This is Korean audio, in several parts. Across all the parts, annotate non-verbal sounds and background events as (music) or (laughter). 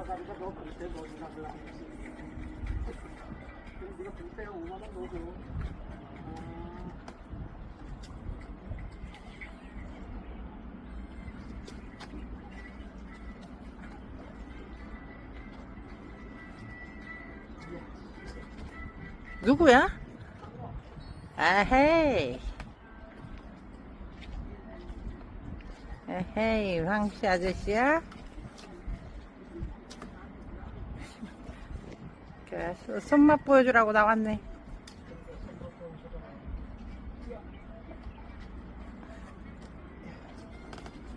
가니까 너 그때 넣어주라 그래. 그럼 네가 그때 5만 원 넣어줘. 아, 누구야? 아헤이. 에헤이, 황씨 아저씨야? 그래, 손- 손맛 보여주라고 나왔네.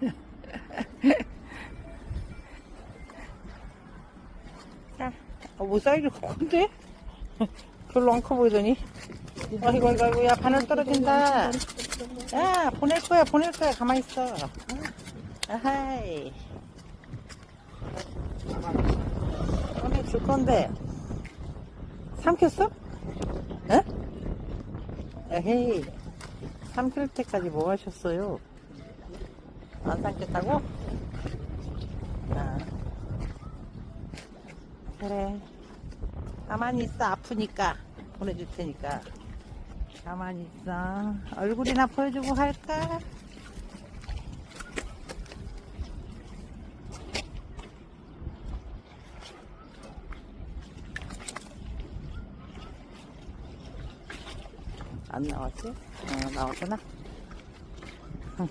(laughs) 자, 어, 뭐 사이즈 큰데? 별로 안 커 보이더니. 아이고, 아이고, 아이고, 야, 바늘 떨어진다. 야, 보낼 거야, 보낼 거야. 가만히 있어. 아하이. 보내줄 건데. 삼켰어? 에? 에헤이. 삼킬 때까지 뭐 하셨어요? 안 삼켰다고? 아. 그래. 가만히 있어. 아프니까. 보내줄 테니까. 가만히 있어. 얼굴이나 보여주고 할까? 안 나왔지? 어, 나왔구나. 응.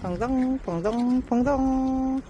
덩덩, 덩덩, 덩덩.